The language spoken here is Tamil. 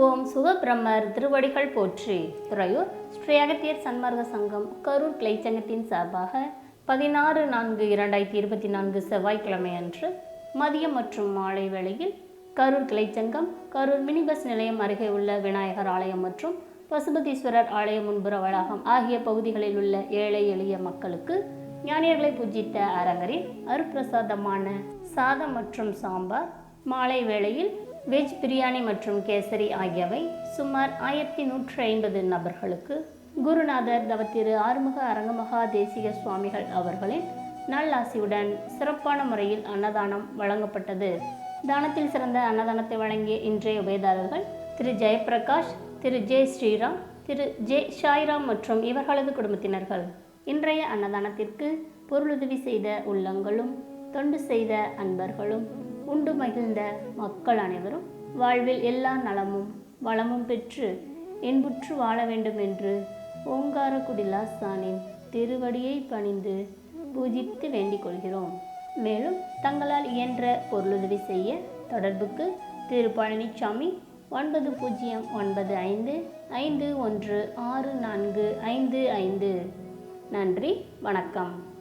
ஓம் சுகபிரம்மர் திருவடிகள் போற்றி. துறையூர் ஸ்ரீ அகத்தியர் சன்மார்க்க சங்கம் கரூர் கிளைச்சங்கத்தின் சார்பாக பதினாறு நான்கு இரண்டாயிரத்தி இருபத்தி நான்கு செவ்வாய்க்கிழமை அன்று மதியம் மற்றும் மாலை வேளையில் கரூர் கிளைச்சங்கம் கரூர் மினி பஸ் நிலையம் அருகே உள்ள விநாயகர் ஆலயம் மற்றும் பசுபதீஸ்வரர் ஆலய முன்புற வளாகம் ஆகிய பகுதிகளில் உள்ள ஏழை எளிய மக்களுக்கு ஞானியர்களை பூஜித்த அரங்கரின் அருப்பிரசாதமான சாதம் மற்றும் சாம்பார் மாலை வேளையில் வெஜ் பிரியாணி மற்றும் கேசரி ஆகியவை சுமார் ஆயிரத்தி நூற்றி ஐம்பது நபர்களுக்கு குருநாதர் தவத்திரு ஆறுமுக அரங்கமகா தேசிக சுவாமிகள் அவர்களின் நல்லாசியுடன் சிறப்பான முறையில் அன்னதானம் வழங்கப்பட்டது. தானத்தில் சிறந்த அன்னதானத்தை வழங்கிய இன்றைய உபயதாரர்கள் திரு ஜெயபிரகாஷ் திரு ஜே ஸ்ரீராம் திரு ஜே ஷாய்ராம் மற்றும் இவர்களது குடும்பத்தினர்கள். இன்றைய அன்னதானத்திற்கு பொருளுதவி செய்த உள்ளங்களும் தொண்டு செய்த அன்பர்களும் உண்டு மகிழ்ந்த மக்கள் அனைவரும் வாழ்வில் எல்லா நலமும் வளமும் பெற்று இன்புற்று வாழ வேண்டும் என்று ஓங்கார குடிலாசானின் திருவடியை பணிந்து பூஜித்து வேண்டிக் கொள்கிறோம். மேலும் தங்களால் இயன்ற பொருளுதவி செய்ய தொடர்புக்கு திரு. பழனிசாமி ஒன்பது பூஜ்ஜியம் ஒன்பது ஐந்து ஐந்து ஒன்று ஆறு நான்கு ஐந்து ஐந்து. நன்றி வணக்கம்.